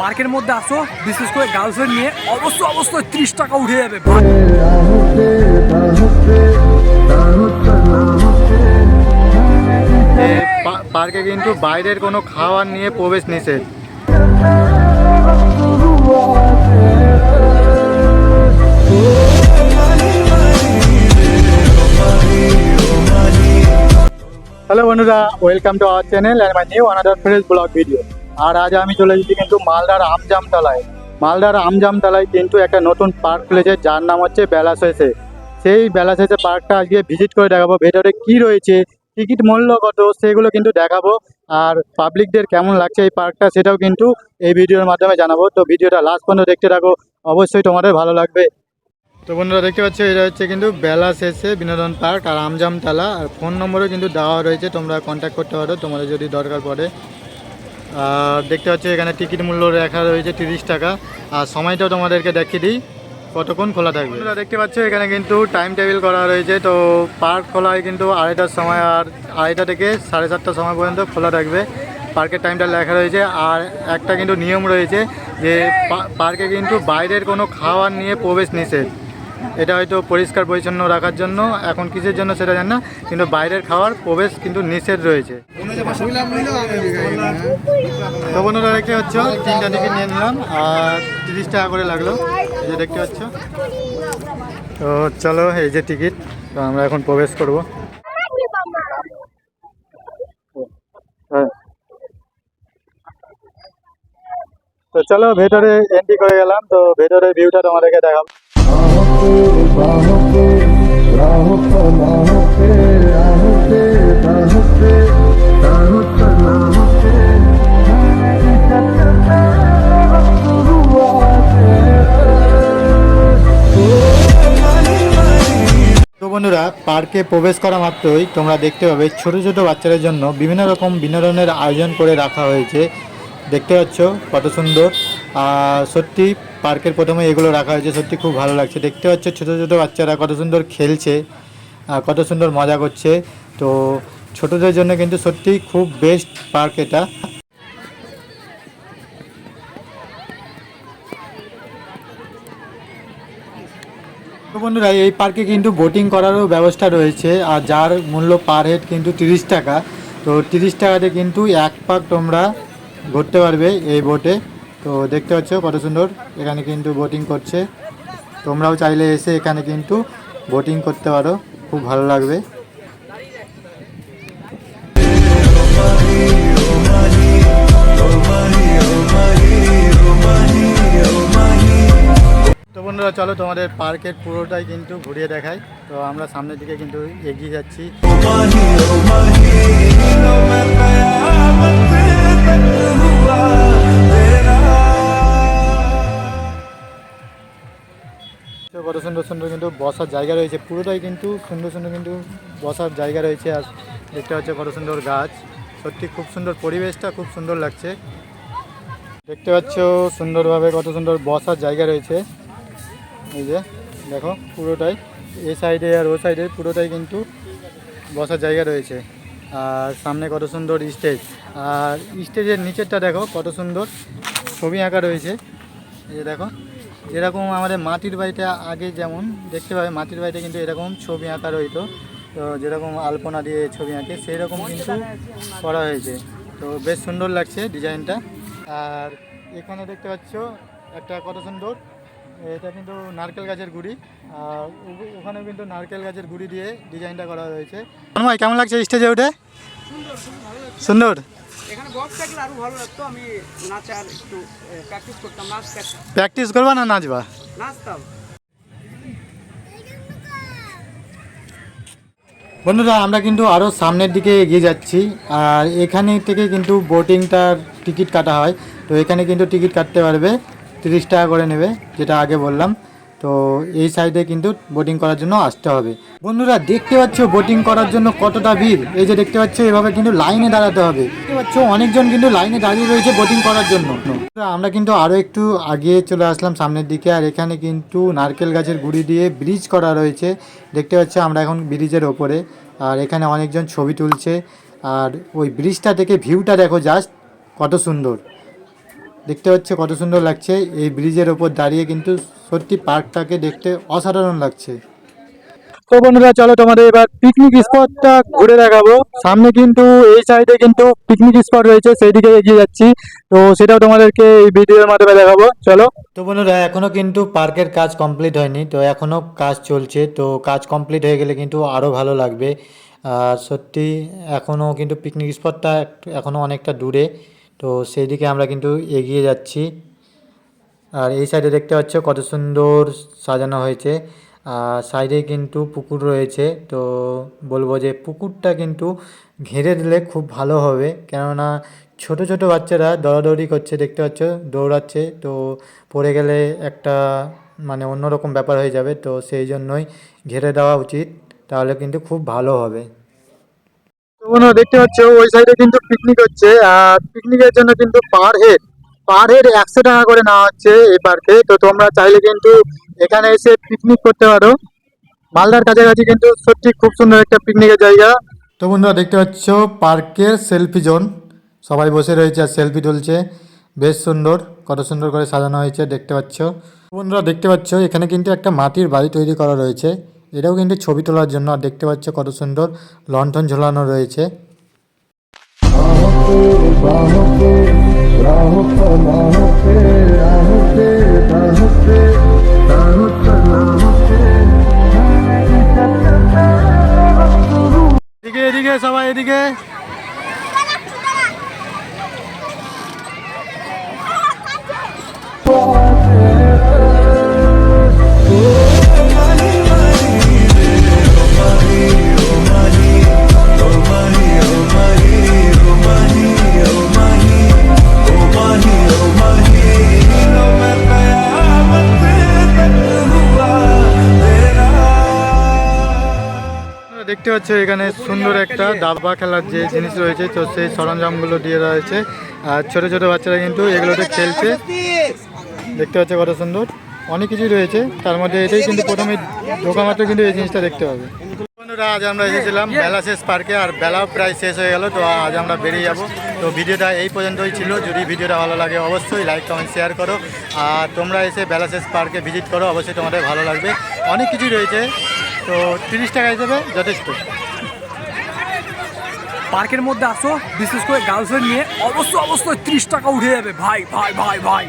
পার্কের মধ্যে আসো, বিশেষ করে গার্লফ্রেন্ড নিয়ে অবশ্যই অবশ্যই ত্রিশ টাকা উঠে যাবে। পার্কে কিন্তু বাইরের কোনো খাবার নিয়ে প্রবেশ নিষেধ। হ্যালো বন্ধুরা welcome to our channel and my new another fresh blog video আর আজ আমি চলে এসেছি কিন্তু মালদার আমজামতলায়। মালদার আমজামতলায় কিন্তু একটা নতুন পার্ক খুলেছে, যার নাম হচ্ছে বেলাশেষে। সেই বেলাশেষে পার্কটা আজকে ভিজিট করে দেখাবো। ভেতরে কি রয়েছে, টিকিট মূল্য কত, সেগুলো কিন্তু দেখাবো। আর পাবলিকদের কেমন লাগছে এই পার্কটা সেটাও কিন্তু এই ভিডিওর মাধ্যমে জানাব। তো ভিডিওটা লাস্ট পর্যন্ত দেখতে থাকো। অবশ্যই তোমাদের ভালো লাগবে। তো বন্ধুরা দেখতে পাচ্ছ, এটা হচ্ছে কিন্তু বেলা শেষে বিনোদন পার্ক আর আমজামতলা আর ফোন নম্বরও কিন্তু দেওয়া রয়েছে, তোমরা কন্ট্যাক্ট করতে পারো, তোমাদের যদি দরকার পড়ে। আর দেখতে পাচ্ছ, এখানে টিকিট মূল্য রাখা রয়েছে তিরিশ টাকা। আর সময়টাও তোমাদেরকে দেখিয়ে দিই, কতক্ষণ খোলা থাকবে। বন্ধুরা দেখতে পাচ্ছ, এখানে কিন্তু টাইম টেবিল করা রয়েছে, তো পার্ক খোলা হয় কিন্তু আড়াইটার সময় আর আড়াইটা থেকে সাড়ে সাতটার সময় পর্যন্ত খোলা থাকবে। পার্কের টাইমটা লেখা রয়েছে, আর একটা কিন্তু নিয়ম রয়েছে যে পার্কে কিন্তু বাইরের কোনো খাবার নিয়ে প্রবেশ নিষেধ। এটা হয়তো পরিষ্কার পরিচ্ছন্ন রাখার জন্য, এখন কিসের জন্য সেটা জানি না, কিন্তু বাইরের খাওয়ার প্রবেশ কিন্তু নিষেধ রয়েছে। তো বন্ধুরা, দেখতে পাচ্ছ, তিনটা টিকিট নিয়ে নিলাম, আর তিরিশ টাকা করে লাগল যে দেখতে পাচ্ছ। তো চলো, এই যে টিকিট তো আমরা এখন প্রবেশ করব। হ্যাঁ। তো চলো, ভেতরে এন্ট্রি করে গেলাম, তো ভেতরের ভিউটা তোমাদেরকে দেখাবো। বন্ধুরা, পার্কে প্রবেশ করা মাত্রই তোমরা দেখতে পাবে ছোট ছোট বাচ্চাদের জন্য বিভিন্ন রকম বিনোদনের আয়োজন করে রাখা হয়েছে। দেখতে পাচ্ছ, কত সুন্দর। সত্যি পার্কের প্রথমে এগুলো রাখা হয়েছে, সত্যি খুব ভালো লাগছে। দেখতে পাচ্ছ ছোটো ছোটো বাচ্চারা কত সুন্দর খেলছে কত সুন্দর মজা করছে। তো ছোটদের জন্য কিন্তু সত্যি খুব বেস্ট পার্ক এটা। বন্ধুরা, এই পার্কে কিন্তু বোটিং করারও ব্যবস্থা রয়েছে, আর যার মূল্য পার হেড কিন্তু তিরিশ টাকা। তো তিরিশ টাকাতে কিন্তু এক পাক তোমরা ঘুরতে পারবে এই বোটে তো দেখতে পাচ্ছ কত সুন্দর। এখানে কিন্তু বোটিং করছে। তোমরাও চাইলে এসে এখানে কিন্তু বোটিং করতে পারো। খুব ভালো লাগবে। তো বন্ধুরা, চলো তোমাদের পার্কের পুরোটাই কিন্তু ঘুরিয়ে দেখাই। তো আমরা সামনের দিকে কিন্তু এগিয়ে যাচ্ছি। কত সুন্দর সুন্দর কিন্তু বসার জায়গা রয়েছে, পুরোটাই কিন্তু সুন্দর সুন্দর কিন্তু বসার জায়গা রয়েছে, আর দেখতে পাচ্ছ কত সুন্দর গাছ। সত্যি খুব সুন্দর পরিবেশটা খুব সুন্দর লাগছে। দেখতে পাচ্ছ সুন্দরভাবে কত সুন্দর বসার জায়গা রয়েছে। এই যে, দেখো পুরোটাই, এ সাইডে আর ও সাইডে পুরোটাই কিন্তু বসার জায়গা রয়েছে। আর সামনে কত সুন্দর স্টেজ। আর স্টেজের নিচেরটা দেখো কত সুন্দর। ছবি আঁকা রয়েছে। এই যে দেখো যেরকম আমাদের মাটির বাড়িতে আগে যেমন দেখতে পাবে, মাটির বাড়িতে কিন্তু এরকম ছবি আঁকা রইতো। তো যেরকম আলপনা দিয়ে ছবি আঁকে সেই রকম কিন্তু করা হয়েছে। তো বেশ সুন্দর লাগছে ডিজাইনটা। আর এখানে দেখতে পাচ্ছ একটা কত সুন্দর এটা কিন্তু নারকেল গাছের গুড়ি। আর ওখানেও কিন্তু নারকেল গাছের গুড়ি দিয়ে ডিজাইনটা করা হয়েছে। ভাই কেমন লাগছে স্টেজে উঠে? সুন্দর। প্র্যাকটিস করবা না নাচবা? বন্ধুরা আমরা কিন্তু আরও সামনের দিকে এগিয়ে যাচ্ছি। আর এখানে থেকে কিন্তু বোটিংটার টিকিট কাটা হয়। তো এখানে কিন্তু টিকিট কাটতে পারবে। তিরিশ টাকা করে নেবে, যেটা আগে বললাম। তো এই সাইডে কিন্তু বোটিং করার জন্য আসতে হবে। বন্ধুরা, দেখতে পাচ্ছ বোটিং করার জন্য কতটা ভিড়? এই যে দেখতে পাচ্ছ, এভাবে কিন্তু লাইনে দাঁড়াতে হবে। দেখতে পাচ্ছ, অনেকজন কিন্তু লাইনে দাঁড়িয়ে রয়েছে বোটিং করার জন্য। আমরা কিন্তু আরও একটু আগিয়ে চলে আসলাম সামনের দিকে, আর এখানে কিন্তু নারকেল গাছের গুড়ি দিয়ে ব্রিজ করা রয়েছে। দেখতে পাচ্ছ, আমরা এখন ব্রিজের ওপরে, আর এখানে অনেকজন ছবি তুলছে। আর ওই ব্রিজটা থেকে ভিউটা দেখো জাস্ট কত সুন্দর। দেখতে হচ্ছে কত সুন্দর লাগছে। এই ব্রিজের ওপর দাঁড়িয়ে কিন্তু সত্যি পার্কটাকে দেখতে অসাধারণ লাগছে। তো বন্ধুরা চলো তোমাদের এবার পিকনিক স্পটটা ঘুরে দেখাবো। সামনে কিন্তু এই সাইডে কিন্তু পিকনিক স্পট রয়েছে সেই দিকে এগিয়ে যাচ্ছি। তো সেটাও তোমাদেরকে এই ভিডিওর মাধ্যমে দেখাবো। চলো। তো বন্ধুরা এখনও কিন্তু পার্কের কাজ কমপ্লিট হয়নি। তো এখনও কাজ চলছে। তো কাজ কমপ্লিট হয়ে গেলে কিন্তু আরও ভালো লাগবে। আর সত্যি এখনও কিন্তু পিকনিক স্পটটা এখনও অনেকটা দূরে। তো সেই দিকে আমরা কিন্তু এগিয়ে যাচ্ছি। আর এই সাইডে দেখতে পাচ্ছ কত সুন্দর সাজানো হয়েছে। আর সাইডে কিন্তু পুকুর রয়েছে। তো বলব যে পুকুরটা কিন্তু ঘিরে দিলে খুব ভালো হবে। কেননা ছোট ছোট বাচ্চারা দৌড়াদৌড়ি করছে, দেখতে পাচ্ছ দৌড়াচ্ছে। তো পড়ে গেলে একটা মানে অন্যরকম ব্যাপার হয়ে যাবে। তো সেই জন্যই ঘিরে দেওয়া উচিত। তাহলে কিন্তু খুব ভালো হবে। তো বন্ধুরা দেখতে পাচ্ছ, ওই সাইডে কিন্তু পিকনিক হচ্ছে। আর পিকনিকের জন্য কিন্তু পার হেড পার হেড একশো টাকা করে নেওয়া হচ্ছে এই পার্কে তো তোমরা চাইলে কিন্তু এখানে এসে পিকনিক করতে পারো। মালদার কাছাকাছি কিন্তু সত্যি খুব সুন্দর একটা পিকনিকের জায়গা। তো বন্ধুরা, দেখতে পাচ্ছ পার্কের সেলফি জোন সবাই বসে রয়েছে আর সেলফি তুলছে। বেশ সুন্দর, কত সুন্দর করে সাজানো হয়েছে, দেখতে পাচ্ছ। বন্ধুরা, দেখতে পাচ্ছ, এখানে কিন্তু একটা মাটির বাড়ি তৈরি করা রয়েছে। এটাও কিন্তু ছবি তোলার জন্য আর দেখতে পাচ্ছ কত সুন্দর লন্ঠন ঝোলানো রয়েছে। দেখতে পাচ্ছ এখানে সুন্দর একটা দাবা খেলার যে জিনিস রয়েছে, তো সেই সরঞ্জামগুলো দিয়ে রয়েছে। আর ছোট ছোট বাচ্চারা কিন্তু এগুলোতে খেলছে। দেখতে পাচ্ছ কত সুন্দর। অনেক কিছুই রয়েছে। তার মধ্যে এটাই কিন্তু প্রথমে ঢোকা মাত্র কিন্তু এই জিনিসটা দেখতে হবে বন্ধুরা, আজ আমরা এসেছিলাম বেলা শেষ পার্কে আর বেলাও প্রায় শেষ হয়ে গেল, তো আজ আমরা বেরিয়ে যাব। তো ভিডিওটা এই পর্যন্তই ছিল। যদি ভিডিওটা ভালো লাগে অবশ্যই লাইক, কমেন্ট, শেয়ার করো। আর তোমরা এসে বেলা শেষ পার্কে ভিজিট করো। অবশ্যই তোমাদের ভালো লাগবে। অনেক কিছুই রয়েছে। তো তিরিশ টাকা হিসেবে যথেষ্ট। পার্কের মধ্যে আসো, বিশেষ করে গার্লসের নিয়ে। অবশ্য অবশ্যই ত্রিশ টাকা উঠে যাবে। ভাই ভাই ভাই ভাই।